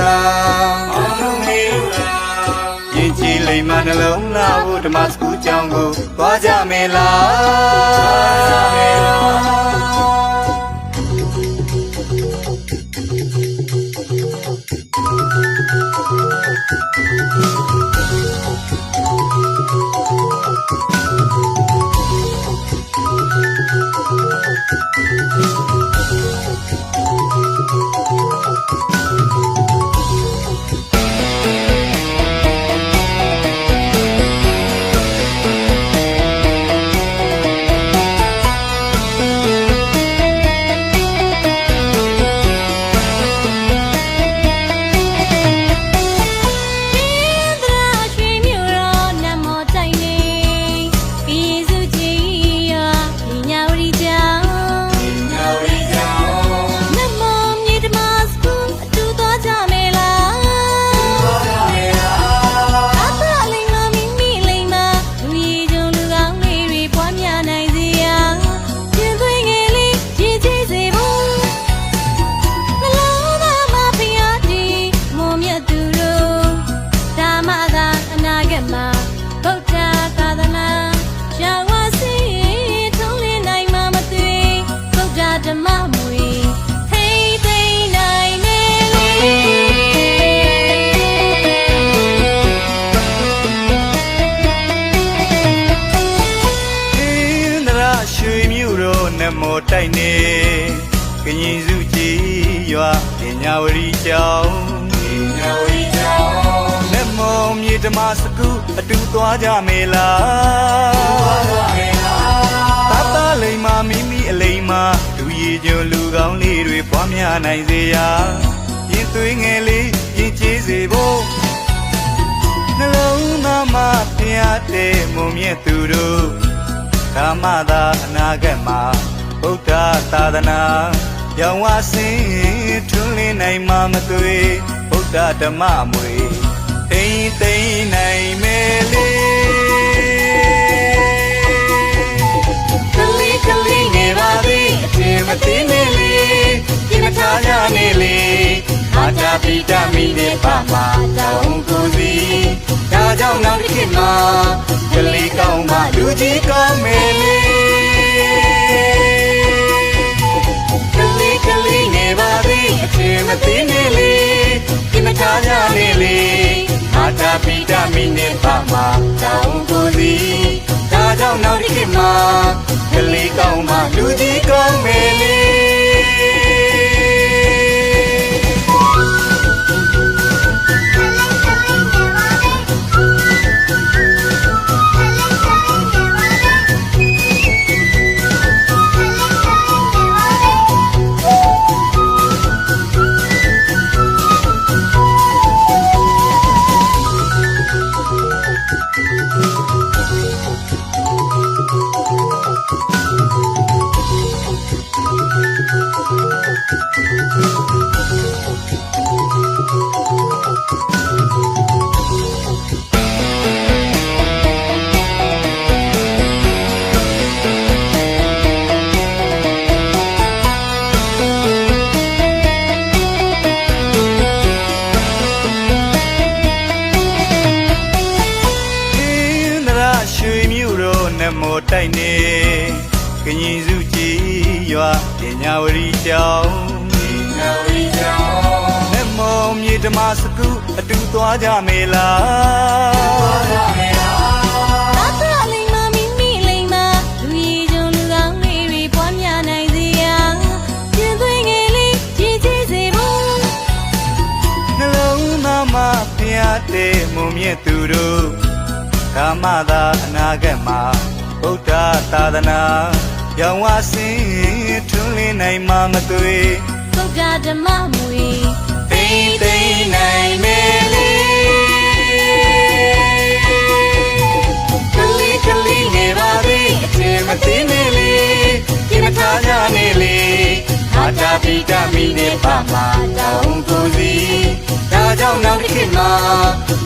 လားအောင်လုံးမေလို့လားရင်ကြည်လိမ္မာနှလုံးသားကိုဓမ္မစကူးကြောင်းကိုသွားကြမယ်လားသွားကြမယ်လား တော်နမောတိုက်နေကရင်စုကြည်ရွာပညာဝရီကြောင်းပညာဝရီကြောင်းနမောမြေဓမ္မစကူအတူသွားကြမယ်လားသွားကြမယ်လားတတလိမ္မာမိမိအလိမ္မာလူရည်ကြုံလူကောင်းလေးတွေပွားများနိုင်စေရာရင်သွေးငယ်လေးရင်ကျေးစေဖို့နှလုံးသားမှာဖျားတဲ့မုံမြတ်သူတို့ကာမသာအနာဂတ်မှာ ဗုဒ္ဓသာသနာရောင်ဝဆင်းထွန်းလင်းနိုင်မှာမသွေဗုဒ္ဓဓမ္မမွေတိမ့်သိမ့်နိုင်မယ်လေကလေးကလေးနေပါသည်အထင်မသိနေလေဒီမထားကြနေလေအာတာပိတမိနေပါမှာတောင်းကိုစီဒါကြောင့်နောက်တစ်ခေတ်မှာကလေးကောင်းမှလူကြီးကောင်းမယ်လေ တောင်းကိုစီဒါကြောင့်နောက်တစ်ခေတ်မှာကလေးကောင်းမှလူကြီးကောင်းမယ်လေ မောတိုက်နေကရင်စုကြည်ရွာပညာဝရီကျောင်းပညာဝရီကျောင်းနမောမြေဓမ္မစကူအတူသွားကြမယ်လားသွားကြမယ်လားအဖလိမ္မာမိမိလိမ္မာလူရည်ကြုံလူကောင်းလေးတွေပွားများနိုင်စေရန်ရှင်သွေးငယ်လေးရည်ကြည်စေဖို့နှလုံးသားမှာဖျားတဲ့မုံမြတ်သူတို့ကာမသာအနာဂတ်မှာ ဗုဒ္ဓသာသနာရောင်ဝဆင်းထွန်းလင်းနိုင်မှာမသွေဗုဒ္ဓဓမ္မမွေသိမ့်သိမ့်နိုင်မယ်လေကလေးကလေးနေပါသည်အထင်မသိနေလေဒီမထားကြနေလေအာတာပိတမိနေပါမှာတောင်းကိုစီဒါကြောင့်နောက်တစ်ခေတ်မှာ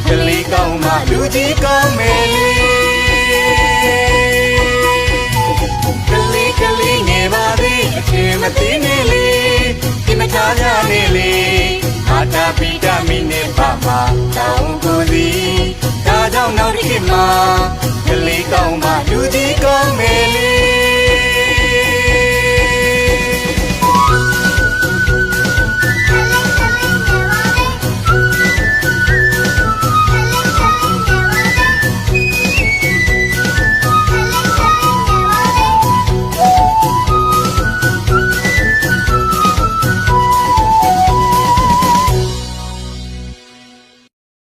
ကလေးကောင်းမှလူကြီးကောင်းမယ်လေ မသိနေလေဒီမထားကြနေလေအာတာပိတမိနေပါမှာတောင်းကိုစီဒါကြောင့်နောက်တစ်ခေတ်ကလေးကောင်းမှလူကြီးကောင်းမယ်လေ